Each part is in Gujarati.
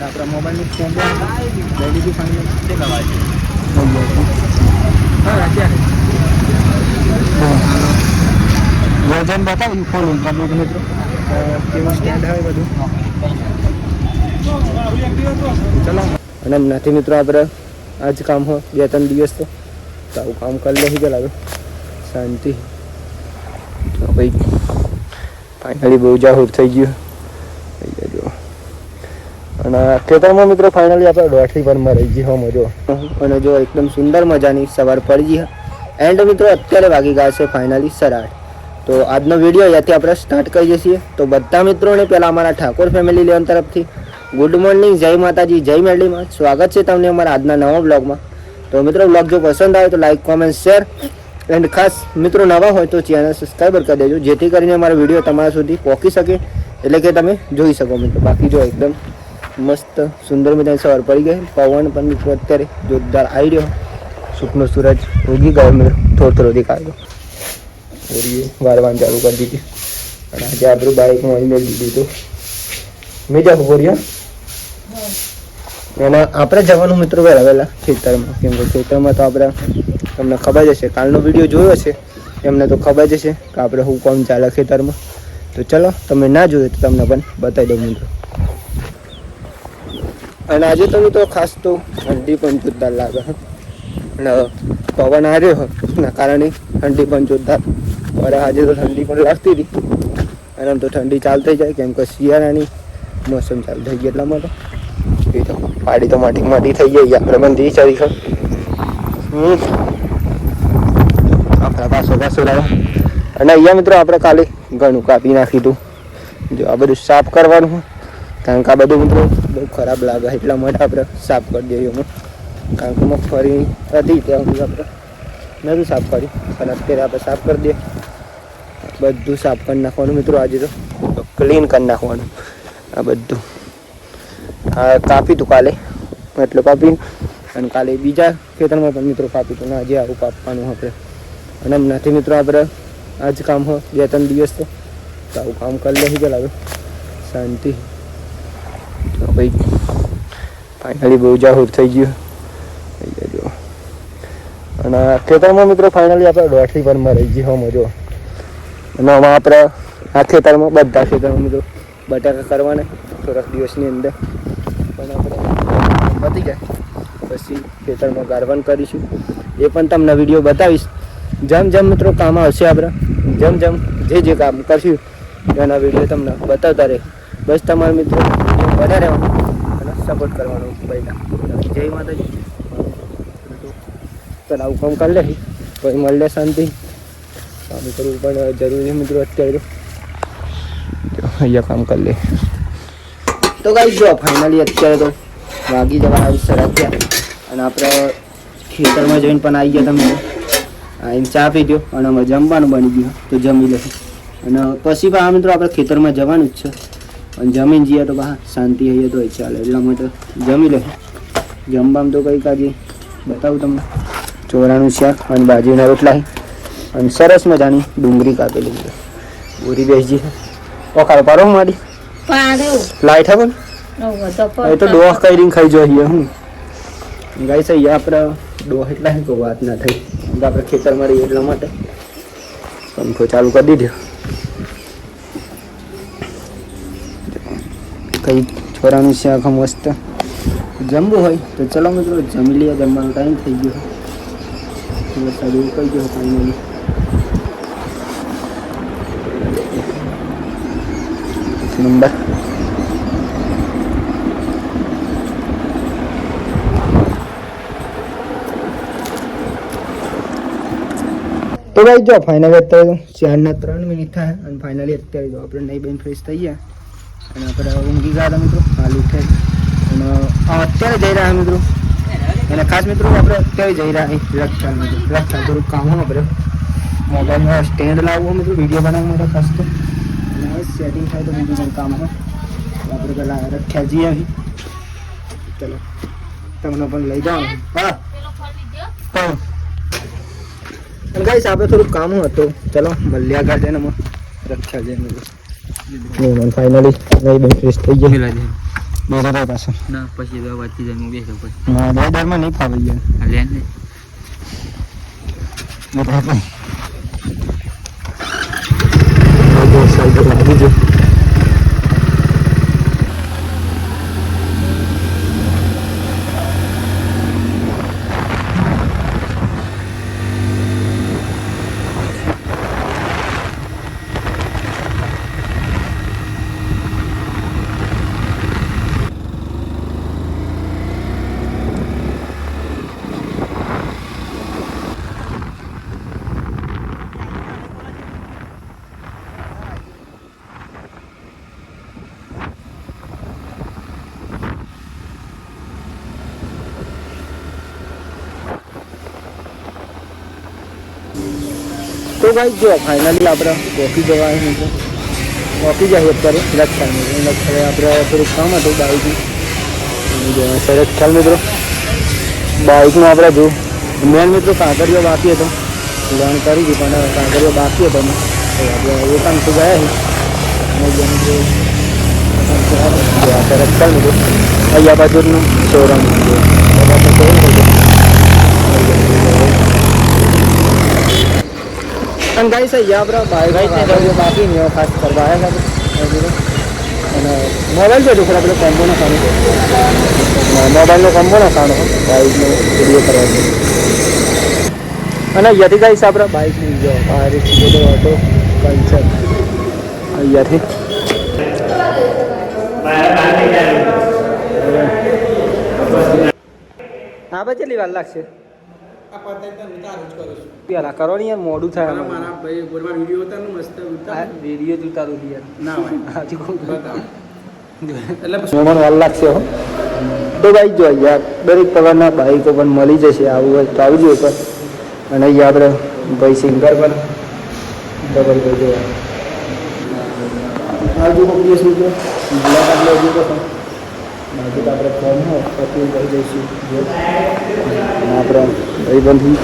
અને આપણા મોબાઈલની સ્ટેન્ડ લઈ લીધી ફાઇનલ હા અત્યારે. વજન બતાવ્યું ફોન કમ્પ્લીટ મિત્રો કેવું સ્ટેન્ડ હોય બધું? ચલો. અને નથી મિત્રો આપણે આજ કામ હો બે ત્રણ દિવસ તો. આવું કામ કરી લઈ ગયેલા શાંતિ. ભાઈ ફાઇનલી બહુ જાહુર થઈ ગયો. અને ખેતરમાં મિત્રો ફાઇનલી આપણે દોઢથી પર મરી ગઈ હો મજો. અને જો એકદમ સુંદર મજાની સવાર પડી ગઈ એન્ડ મિત્રો અત્યારે વાગી ગયા છે ફાઇનલી સરાટ તો આજનો વીડિયો અહીંયાથી આપણે સ્ટાર્ટ કરીએ છીએ તો બધા મિત્રોને પહેલાં અમારા ઠાકોર ફેમિલી લેવન તરફથી ગુડ મોર્નિંગ જય માતાજી, જય મેરડીમાં. સ્વાગત છે તમને અમારા આજના નવા બ્લોગમાં તો મિત્રો બ્લોગ જો પસંદ આવે તો લાઇક કોમેન્ટ શેર એન્ડ ખાસ મિત્રો નવા હોય તો ચેનલ સબસ્ક્રાઈબર કરી દેજો, જેથી કરીને અમારો વીડિયો તમારા સુધી પહોંચી શકે. એટલે કે તમે જોઈ શકો મિત્રો. બાકી જો એકદમ મસ્ત સુંદર મજાની સવાર પડી ગઈ. પવન પણ મિત્રો અત્યારે જોરદાર આવી રહ્યો સુખનો સૂરજ ઉગી ગયો મિત્રો. થોડો થોડો દેખાયો. પૂરીએ વારવાન ચાલુ કરી દીધી. અને આજે આપણું બાઇકમાં અહીં મેળવી દીધું. મેં જા બોરિયા એમાં આપણે જવાનું મિત્રો વહેલા વહેલા ખેતરમાં. કેમ કે ખેતરમાં તો આપણે તમને ખબર જ હશે, કાલનો વીડિયો જોયો છે. એમને તો ખબર જ હશે કે આપણે શું કોમ ચાલે ખેતરમાં. તો ચલો, તમે ના જોયું તો તમને પણ બતાવી દઉં મિત્રો. અને આજે તો હું તો ખાસ તો ઠંડી પણ જોરદાર લાગે અને પવન આવ્યો એના કારણે ઠંડી પણ જોરદાર. અરે આજે તો ઠંડી પણ લાગતી હતી. અને આમ તો ઠંડી ચાલતી જાય, કેમ કે શિયાળાની મોસમ ચાલુ થઈ ગઈ એટલા માટે. એ તો પાડી તો માટી માટી થઈ ગઈ, આપણે બંધી ચાલી છે આપણા પાછો પાછો રહ્યો અને અહીંયા મિત્રો આપણે કાલે ઘણું કાપી નાખી હતું જો આ બધું સાફ કરવાનું હોય કારણ કે આ બધું મિત્રો બહુ ખરાબ લાગે. એટલા માટે આપણે સાફ કરી દઈએ એમાં કારણ કે ફરી હતી ત્યાં સુધી આપણે નહોતું સાફ કર્યું. અને અત્યારે આપણે સાફ કરી દઈએ. બધું સાફ કરી નાખવાનું મિત્રો આજે તો. ક્લીન કરી નાખવાનું. આ બધું. આ કાપી તું કાલે. એટલું કાપી અને કાલે બીજા ખેતરમાં પણ મિત્રો કાપી હતું આજે આવું કાપવાનું આપણે. અને નથી મિત્રો આપણે આજ કામ હોય બે ત્રણ દિવસ તો. આવું કામ કરી લઈ પેલા શાંતિ. ભાઈ ફાઇનલી બહુ જાહુર થઈ ગયું. ગયો અને ખેતરમાં મિત્રો ફાઇનલી આપણે દોઢથી પર મરી ગઈ, હો, મજો. અને આમાં આપણે આ ખેતરમાં, બધા ખેતરમાં મિત્રો, બટાકા કરવાના થોડાક દિવસની અંદર. પણ આપણે પતી જાય પછી ખેતરમાં ગારવાનું કરીશું. એ પણ તમને વીડિયો બતાવીશ. જેમ જેમ મિત્રો કામ આવશે આપણે, જેમ જેમ જે જે કામ કરશું, એના વીડિયો તમને બતાવતા રહે. બસ તમારા મિત્રો રહેવાનું અને સપોર્ટ કરવાનો પહેલાં જય માતાજી. ચાલ આવું કામ કરી લેશી પછી મળે શાંતિ. કામ કરવું પણ જરૂરી મિત્રો અત્યારે અહીંયા કામ કરી લે. તો ગાઈ જો ફાઇનલી અત્યારે તો વાગી જવા આવી સરાક્યા અને આપણે ખેતરમાં જઈને પણ આવી ગયા તમે. આવીને ચા પી ગયો અને અમે જમવાનું બની ગયું. તો જમી લઈશું અને પછી પણ આ મિત્રો આપણે ખેતરમાં જવાનું જ છે. અને જમીન જઈએ તો બહાર શાંતિ હઈએ તો ચાલે એટલા માટે જમી લઈશું જમવામાં તો કંઈક આજે બતાવું તમને. ચોરાનું શાક અને બાજરીના રોટલા. અને સરસ મજાની ડુંગળી કાપેલી છે. બોરી બેસજી ઓખાડો પારો મારી લાઈટ હે પણ નવ તો એ તો ડોહ કરીને ખાઈ જોઈએ હું ગાય છે અહીંયા આપણે ડોહ એટલા હે કે વાત ના થઈ. આપણે ખેતર મળી એટલા માટે. પંખો ચાલુ કરી દીધો. કઈ છોરાનું છે આમ મસ્ત. જમવું હોય તો ચલો મિત્રો, જમી લઈએ. જમવાનો ટાઈમ થઈ ગયો. વરસાદ ગયો ફાઇનલી નંબર. તો ભાઈ જો ફાઇનલી અત્યારે ચારના ત્રણ મિનિટ થાય અને ફાઇનલી અત્યારે જો આપણે નહીં બેન ફ્રેશ થઈ ગયા. અને આપણે ઊંઘી ગયા હતા મિત્રો. હાલ ઉઠે અને આ અત્યારે જઈ રહ્યા મિત્રો. અને ખાસ મિત્રો, આપણે અત્યારે જઈ રહ્યા છીએ રક્ષા મિત્રો. રક્ષા થોડુંક કામ હોય આપણે. મોબાઈલમાં સ્ટેન્ડ લાવવું મિત્રો, વીડિયો બનાવવા માટે ખાસ તો. અને સેટિંગ થાય તો બીજું પણ કામ હોય. તો આપણે પહેલાં રખ્યા જઈએ અહીં. ચલો, તમને પણ લઈ જવાનું હા. હા. અને ગાઈસ આપણે થોડુંક કામ હતું. ચલો મલ્યા ગાર્ડનમાં રખ્યા છે ફાઇનલી નહીં બેન ફ્રેશ થઈ ગયો રહે પાછો ના પછી તો વચ્ચે જઈને બેસો પછી ના વેદરમાં નહીં ફાવી ગયો લેન ને બધો સાઈડ લાગી ગયો તો ભાઈ જો ફાઇનલી આપણે કોફી જવા આવ્યું છે કોફી જઈએ અત્યારે લક્ષણ લક્ષણે આપણે થોડુંક કામ હતું બાઇકનું સરસ ખ્યાલ મિત્રો બાઇકનું આપણે જો મેન મિત્રો કાંકરીઓ બાકી હતો લોન કરી હતી પણ કાંકરીઓ બાકી હતો ને તો આપણે એ કામ તો ગયા છે અને જેમ કે સરસ ખ્યાલ મિત્રો અહીંયા બાજુનું શોરૂમ અહીંયા આપણે બાઈક બાકી ને એવા ખાસ કરવા અને મોબાઈલ છે છોકરા પેલો કોમ્બો ના ખાનો મોબાઈલનો કોમ્બો ના ખાનો બાઈકનો વીડિયો કરવાનો અને અહીંયાથી ગાઈસ આપણે બાઈકની આ બહાર બધો હતો કલ્ચર અહીંયાથી હા ભાઈ કરો ને યાર મોડું થાય વીડિયો જ ઉતારું યાર. હજી મહેમાન વાર લાગશે હો. તો ભાઈ જો યાર દરેક પ્રકારના બાઈકો પણ મળી જશે આવું હોય તો આવજો પણ અને અહીંયા આપણે ભાઈ સિંગર પણ ડબલ ભાઈ જો આવજો કોઈ દિવસ મુલાકાત લેજો તો. તો આપણે ફોર્મ હોય પછી કહી દઈશું. આપણે ભાઈબંધી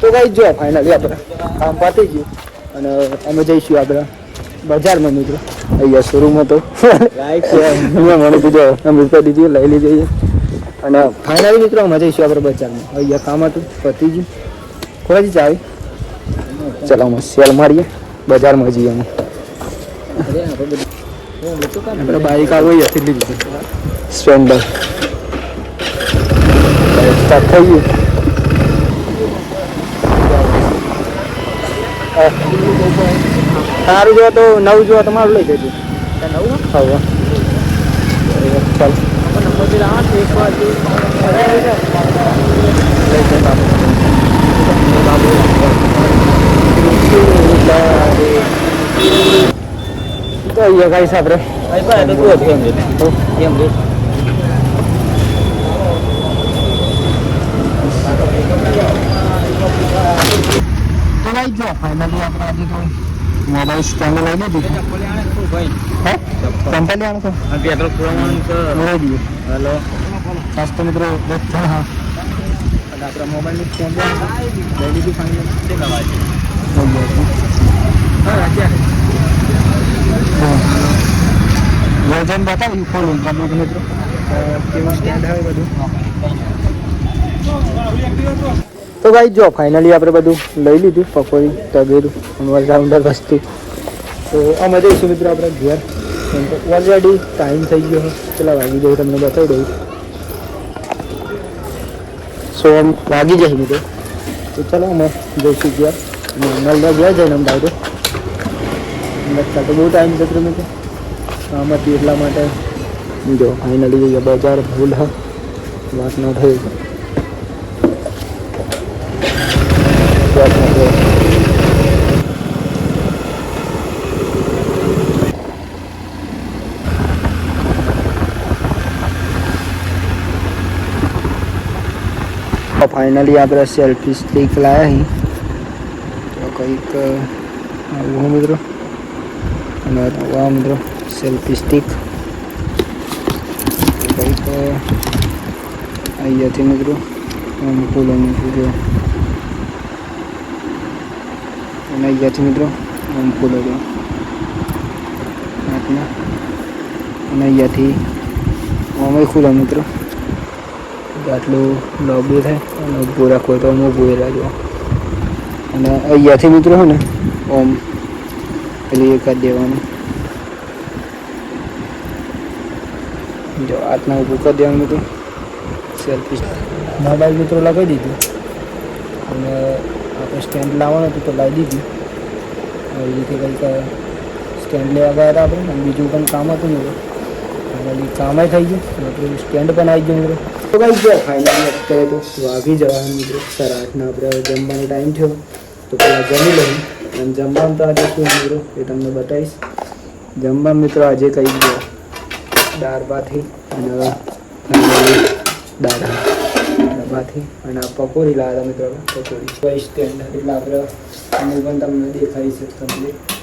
તો ભાઈ જો ફાઇનલી આપણે કામ પતી ગયું. અને અમે જઈશું આપણે બજારમાં મિત્રો. અહીંયા શોરૂમમાં તો. મને અમે રૂપિયા દીધી લઈ લીધી અને ફાઇનલી મિત્રો, અમે જઈશું આપણે બજારમાં. અહીંયા કામ હતું પતિજી ખોરાજી ચાવી ચાલો, અમે સેલ મારીએ. બજારમાં જઈએ અમે. આપણે બાઈક આવી હતી લીધી. સ્પ્લેન્ડર થઈ ગયું સારું જો તો નવ જો તમારું લઈ જજો. નવ? હવે ચાલ. તો અહીંયા ગાઈસ આપણે. એમ રે તો ભાઈ જો ફાઇનલી આપણે આજે તો મોબાઈલ સ્ટેન્ડ લઈ લીધું હે? ચંપલ તો. છે પેટ્રોલ પુરાવાનું તો લઈ દઈએ હેલો. ખાસ મિત્રો દસ હા આપણા મોબાઈલનું સ્ટેન્ડ લઈ લીધું ફાઇનલ કેટલા વાગે? વજન બતાવ્યું ખોલું? પબ્લિક મિત્રો? કેવું સ્ટેન્ડ હોય બધું? તો ભાઈ જો ફાઇનલી આપણે બધું લઈ લીધું, પકોડી, તગેરું ઓલરાઉન્ડર વસ્તુ. તો અમે જઈશું મિત્રો આપણે ઘેર. ઓલરેડી ટાઈમ થઈ ગયો પેલા વાગી જાય તમને બતાવી દઉં. સો એમ વાગી જશે મિત્રો. તો ચલો અમે જઈશું ઘેર. નલદા ગયા જઈને અમે ડાયરેક્ટ. તો બહુ ટાઈમ જતો મિત્રો. આમાંથી એટલા માટે જો ફાઇનલી જઈએ, બજાર ભૂલ વાત ન થઈ વાત ન થઈ ફાઇનલી આપણે સેલ્ફી સ્ટીક લાવ્યા અહીં તો કંઈક આવું મિત્રો. અને આ મિત્રો સેલ્ફી સ્ટીક કંઈક અહીંયાથી મિત્રો ફૂલો મૂકી અને અહીંયાથી મિત્રો, આમ હતો અને અહીંયાથી અમે ખુલ્લા મિત્રો. આટલું લોબી થાય, અને ઊભું હોય તો આમ ઊભું રાખજો. અને અહીંયાથી મિત્રો હોય ને, ઓમ પેલી એક જ દેવાનું. જો હાથના ઊભું કરી દેવાનું મિત્રો. સેલ્ફી મોબાઈલ મિત્રો લગાવી દીધું. અને આપણે સ્ટેન્ડ લાવવાનું હતું તો લાવી દીધું. એવી રીતે કંઈક સ્ટેન્ડ લેવા ગયા હતા આપણે બીજું પણ કામ હતું, મિત્રો. કામ થઈ ગયું. સ્ટેન્ડ પણ આવી ગયું મિત્રો. તો કઈ ગયા ફાઇનલી અત્યારે તો વાગી જવાનું મિત્રો સારા આઠના આપણે જમવાનો ટાઈમ થયો. તો પેલા જમી લઉં અને જમવાનું તો આજે શું મિત્રો? એ તમને બતાવીશ. જમવા મિત્રો આજે કઈ ગયો દાળ અને ભાથી અને આ પકોડી લાવ્યા મિત્રો. પકોડી. કોઈ સ્ટેન્ડ એટલે આપણે પણ તમને દેખાડી છે કમ્પ્લીટ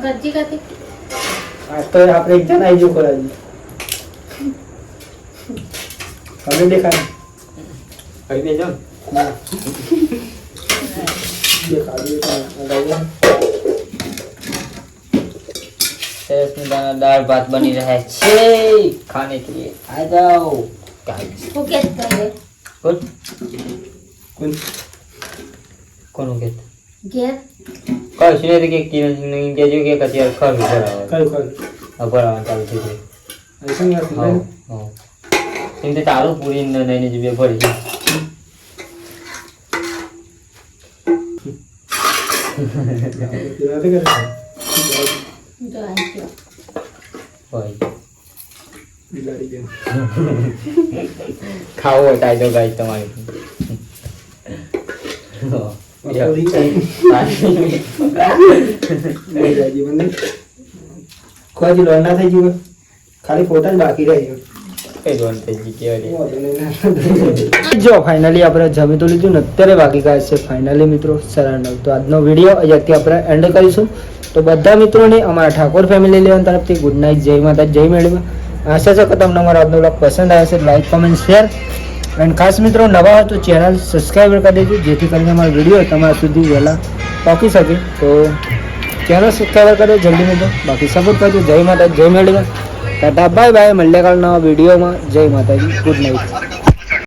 ખાંચો બંધ કરજી કાથી આ તો આપણે એક જણ આવી ગયો ખોરાજી હવે દેખાય કઈ દેજો દેખાડ્યું સરસ મજાના દાળ ભાત બની રહ્યા છે ખાને કે लिए आ जाओ गाइस હું કે કરે કોણ કોણ કોનું કર સુને કે કિન કે જો કે કચેર કર બરાબર કર કર બરાબર ચાલુ છે એસન યાર હા હા ઇનતે તારું પૂરી ન નઈને જીવે ભરી ખાવો હોય તો ગાઈ તમારી બિલાડી મને ના થઈ ગયું ખાલી ફોટા જ બાકી રહી ગયો ફાઇનલી આપણે જમી તો લીધું ને અત્યારે બાકી કાય છે ફાઇનલી મિત્રો. સાડા તો આજનો વીડિયો અહીંયાથી આપણે એન્ડ કરીશું. તો બધા મિત્રોને અમારા ઠાકોર ફેમિલી લેવન તરફથી ગુડ નાઇટ જય માતા જય મેળવી. આશા છે કે તમને અમારો આજનો બ્લોગ પસંદ આવ્યો છે લાઈક કોમેન્ટ શેર અને ખાસ મિત્રો, નવા હોય તો ચેનલ સબસ્ક્રાઈબ કરી દેજો, જેથી કરીને અમારો વીડિયો તમારા સુધી વહેલા પહોંચી શકે. તો ચેનલ સબસ્ક્રાઈબ કરજો જલ્દી મિત્રો. બાકી સપોર્ટ કરજો. જય માતા જય મેળવી ટાટા બાય બાય મળ્યા કાલ નવા વિડીયોમાં. જય માતાજી. Good night